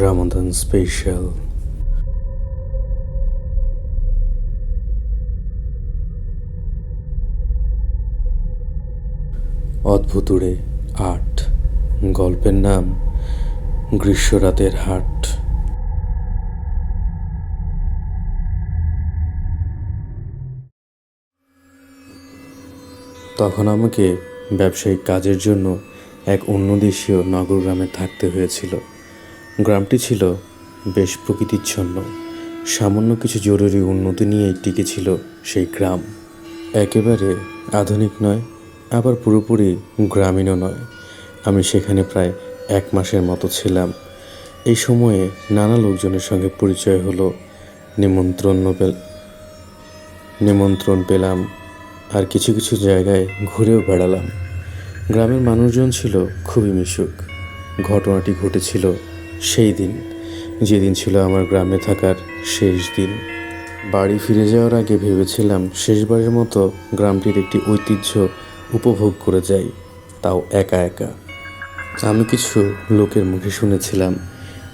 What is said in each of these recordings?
Ramadan special. অদ্ভুতুড়ে আট। গল্পের নাম গ্রীষ্মরাতের হাট। তখন আমাকে ব্যবসায়িক কাজের জন্য এক অন্য দেশীয় নগর গ্রামে থাকতে হয়েছিল। গ্রামটি ছিল বেশ প্রকৃতিচ্ছন্ন। সামান্য কিছু জরুরি উন্নতি নিয়েই টিকেছিল সেই গ্রাম। একেবারে আধুনিক নয়, আবার পুরোপুরি গ্রামীণও নয়। আমি সেখানে প্রায় এক মাসের মতো ছিলাম। এই সময়ে নানা লোকজনের সঙ্গে পরিচয় হলো। নিমন্ত্রণ পেল নিমন্ত্রণ পেলাম আর কিছু কিছু জায়গায় ঘুরেও বেড়ালাম। গ্রামের মানুষজন ছিল খুবই মিশুক। ঘটনাটি ঘটেছিল সেই দিন, যেদিন ছিল আমার গ্রামে থাকার শেষ দিন। বাড়ি ফিরে যাওয়ার আগে ভেবেছিলাম শেষবারের মতো গ্রামটির একটি ঐতিহ্য উপভোগ করে যাই, তাও একা একা। আমি কিছু লোকের মুখে শুনেছিলাম,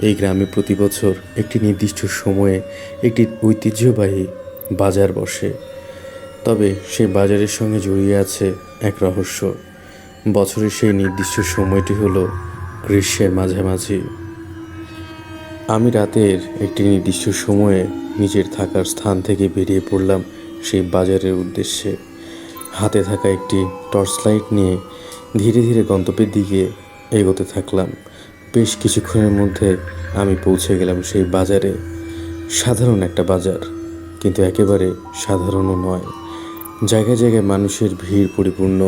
এই গ্রামে প্রতি বছর একটি নির্দিষ্ট সময়ে একটি ঐতিহ্যবাহী বাজার বসে। তবে সেই বাজারের সঙ্গে জড়িয়ে আছে এক রহস্য। বছরের সেই নির্দিষ্ট সময়টি হলো গ্রীষ্মের মাঝামাঝি। আমি রাতের একটি নির্দিষ্ট সময়ে নিজের থাকার স্থান থেকে বেরিয়ে পড়লাম সেই বাজারের উদ্দেশ্যে। হাতে থাকা একটি টর্চ লাইট নিয়ে ধীরে ধীরে গন্তব্যের দিকে এগোতে থাকলাম। বেশ কিছুক্ষণের মধ্যে আমি পৌঁছে গেলাম সেই বাজারে। সাধারণ একটা বাজার, কিন্তু একেবারে সাধারণও নয়। জায়গায় জায়গায় মানুষের ভিড় পরিপূর্ণ।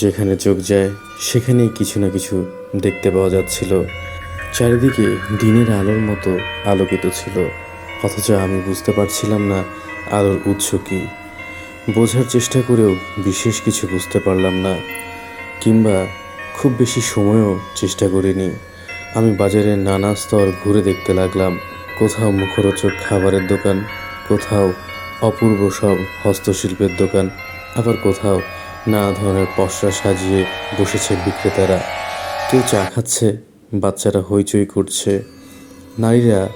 যেখানে চোখ যায়, সেখানেই কিছু না কিছু দেখতে পাওয়া যাচ্ছিল। চারিদিকে দিনের আলোর মতো আলোকিত ছিল, অথচ আমি বুঝতে পারছিলাম না আলোর উৎস কী। বোঝার চেষ্টা করেও বিশেষ কিছু বুঝতে পারলাম না, কিংবা খুব বেশি সময়ও চেষ্টা করিনি। আমি বাজারের নানা স্তর ঘুরে দেখতে লাগলাম, কোথাও মুখরোচক খাবারের দোকান, কোথাও অপূর্ব সব হস্তশিল্পের দোকান, আবার কোথাও নানা ধরনের পসরা সাজিয়ে বসেছে বিক্রেতারা। কেউ চা খাচ্ছে বাচ্চারা হইচই করছে। নারীরা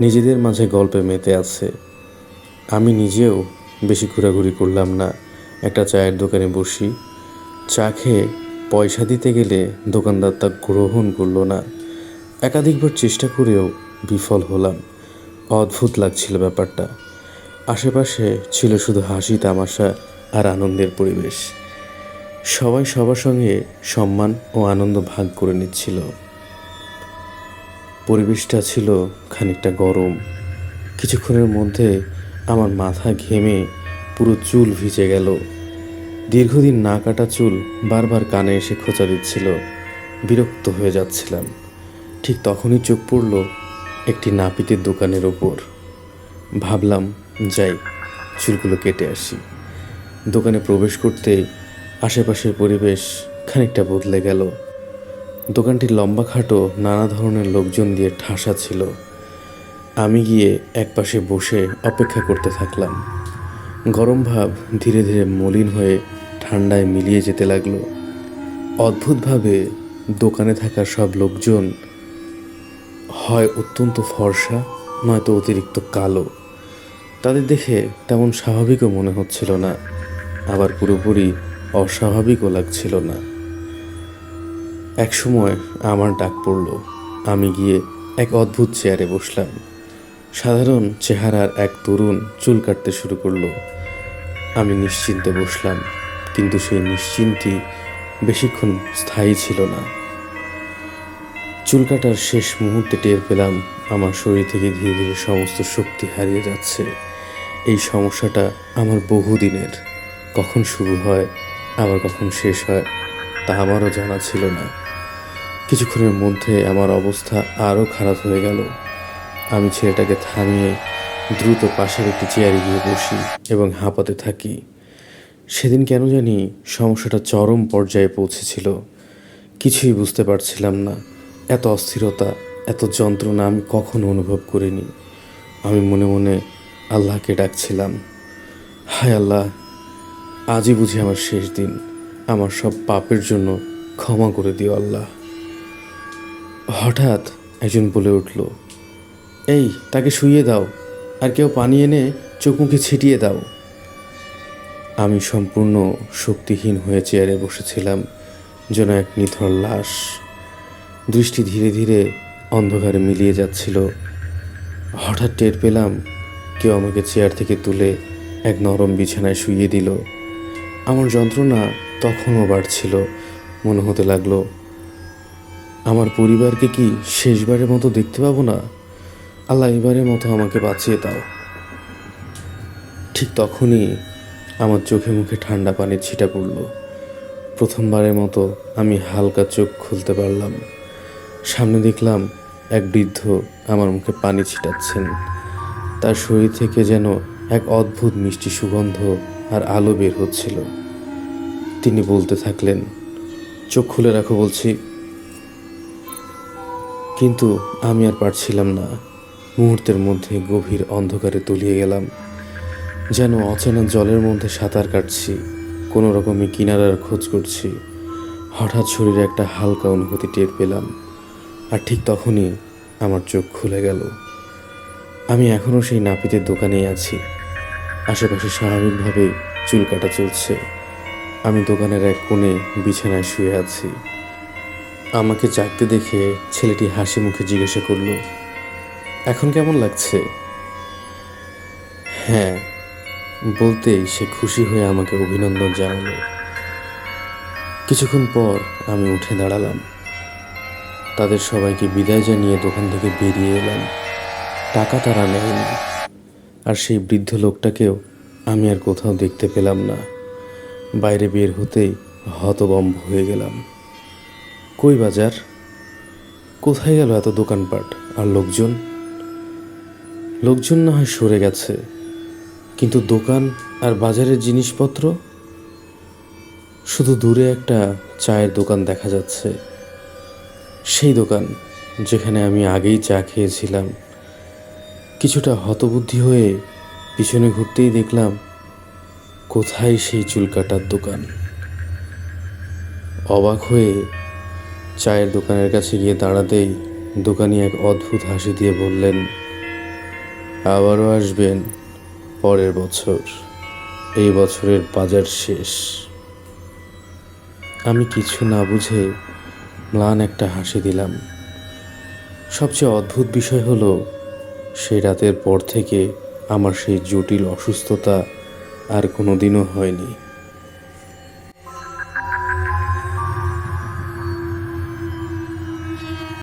নিজেদের মাঝে গল্পে মেতে আছে। আমি নিজেও বেশি ঘোরাঘুরি করলাম না। একটা চায়ের দোকানে বসি। চা খেয়ে পয়সা দিতে গেলে দোকানদার তা গ্রহণ করল না। একাধিকবার চেষ্টা করেও বিফল হলাম। অদ্ভুত লাগছিল ব্যাপারটা। আশেপাশে ছিল শুধু হাসি, তামাশা আর আনন্দের পরিবেশ। সবাই সবার সঙ্গে সম্মান ও আনন্দ ভাগ করে নিচ্ছিল। পরিবেশটা ছিল খানিকটা গরম। কিছুক্ষণের মধ্যে আমার মাথা ঘেমে পুরো চুল ভিজে গেল। দীর্ঘদিন না কাটা চুল বারবার কানে এসে খোঁচা দিচ্ছিল। বিরক্ত হয়ে যাচ্ছিলাম। ঠিক তখনই চোখ পড়ল একটি নাপিতের দোকানের ওপর। ভাবলাম, যাই, চুলগুলো কেটে আসি। দোকানে প্রবেশ করতে আশেপাশের পরিবেশ খানিকটা বদলে গেল। দোকানটি লম্বা খাটো, নানা ধরনের লোকজন দিয়ে ঠাসা ছিল। আমি গিয়ে একপাশে বসে অপেক্ষা করতে থাকলাম। গরম ভাব ধীরে ধীরে মলিন হয়ে ঠান্ডায় মিলিয়ে যেতে লাগল। অদ্ভুতভাবে দোকানে থাকা সব লোকজন, হয় অত্যন্ত ফর্সা, নয়তো অতিরিক্ত কালো। তাদের দেখে তেমন স্বাভাবিকও মনে হচ্ছিল না, আবার পুরোপুরি অস্বাভাবিকও লাগছিল না। এক সময় আমার ডাক পড়ল। আমি গিয়ে এক অদ্ভুত চেয়ারে বসলাম। সাধারণ চেহারার এক তরুণ চুল কাটতে শুরু করল। আমি নিশ্চিন্তে বসলাম, কিন্তু সেই নিশ্চিন্তি বেশিক্ষণ স্থায়ী ছিল না। চুল কাটার শেষ মুহূর্তে টের পেলাম আমার শরীর থেকে ধীরে ধীরে সমস্ত শক্তি হারিয়ে যাচ্ছে। এই সমস্যাটা আমার বহুদিনের। কখন শুরু হয়, আবার কখন শেষ হয়, তা আমারও জানা ছিল না। কিছুক্ষণের মধ্যে আমার অবস্থা আরও খারাপ হয়ে গেল। আমি ছেলেটাকে থামিয়ে দ্রুত পাশের একটি চেয়ারে গিয়ে বসি এবং হাঁপাতে থাকি। সেদিন কেন জানি সমস্যাটা চরম পর্যায়ে পৌঁছেছিল। কিছুই বুঝতে পারছিলাম না। এত অস্থিরতা, এত যন্ত্রণা আমি কখনো অনুভব করিনি। আমি মনে মনে আল্লাহকে ডাকছিলাম। হায় আল্লাহ, আজই বুঝি আমার শেষ দিন। আমার সব পাপের জন্য ক্ষমা করে দিও আল্লাহ। হঠাৎ একজন বলে উঠল, এই, তাকে শুইয়ে দাও, আর কেউ পানি এনে চোখ মুখে ছিটিয়ে দাও। আমি সম্পূর্ণ শক্তিহীন হয়ে চেয়ারে বসেছিলাম, যেন এক নিথর লাশ দৃষ্টি ধীরে ধীরে অন্ধকারে মিলিয়ে যাচ্ছিল। হঠাৎ টের পেলাম, কেউ আমাকে চেয়ার থেকে তুলে এক নরম বিছানায় শুইয়ে দিল। আমার যন্ত্রণা তখনও বাড়ছিল, মনে হতে লাগল আমার পরিবারকে কি শেষবারের মতো দেখতে পাবো না? আল্লাহ এবারের মতো আমাকে বাঁচিয়ে দাও। ঠিক তখনই আমার চোখে মুখে ঠান্ডা পানির ছিটা পড়ল। প্রথমবারের মতো আমি হালকা চোখ খুলতে পারলাম। সামনে দেখলাম এক বৃদ্ধ আমার মুখে পানি ছিটাচ্ছেন। তার শরীর থেকে যেন এক অদ্ভুত মিষ্টি সুগন্ধ আর আলো বের হচ্ছিল। তিনি বলতে থাকলেন, চোখ খুলে রাখো, বলছি। কিন্তু আমি আর পারছিলাম না। মুহূর্তের মধ্যে গভীর অন্ধকারে তলিয়ে গেলাম। যেন অচেনা জলের মধ্যে সাঁতার কাটছি, কোনো রকমে কিনারার খোঁজ করছি। হঠাৎ শরীরে একটা হালকা অনুভূতি টের পেলাম, আর ঠিক তখনই আমার চোখ খুলে গেল। আমি এখনও সেই নাপিতের দোকানেই আছি। আশেপাশে স্বাভাবিকভাবে চুল কাটা চলছে। আমি দোকানের এক কোণে বিছানায় শুয়ে আছি। আমাকে জাগতে দেখে ছেলেটি হাসি মুখে জিজ্ঞাসা করল, এখন কেমন লাগছে? হ্যাঁ বলতেই সে খুশি হয়ে আমাকে অভিনন্দন জানালো। কিছুক্ষণ পর আমি উঠে দাঁড়ালাম। তাদের সবাইকে বিদায় জানিয়ে দোকান থেকে বেরিয়ে এলাম। টাকা তারা নেয়নি। আর সেই বৃদ্ধ লোকটাকেও আমি আর কোথাও দেখতে পেলাম না। বাইরে বের হতেই হতবম্ব হয়ে গেলাম। কই বাজার? কোথায় গেল এত দোকানপাট? আর লোকজন? লোকজন না হয় সরে গেছে। কিন্তু দোকান আর বাজারের জিনিসপত্র? শুধু দূরে একটা চায়ের দোকান দেখা যাচ্ছে। সেই দোকান যেখানে আমি আগেই চা খেয়েছিলাম। কিছুটা হতবুদ্ধি হয়ে পিছনে ঘুরতেই দেখলাম, কোথায় সেই চুল কাটার দোকান? অবাক হয়ে চায়ের দোকানের কাছে গিয়ে দাঁড়াতেই দোকানি এক অদ্ভুত হাসি দিয়ে বললেন, আবারও আসবেন পরের বছর। এই বছরের বাজার শেষ। আমি কিছু না বুঝে ম্লান একটা হাসি দিলাম। সবচেয়ে অদ্ভুত বিষয় হলো সেই রাতের পর থেকে আমার সেই জটিল অসুস্থতা আর কোনোদিনও হয়নি।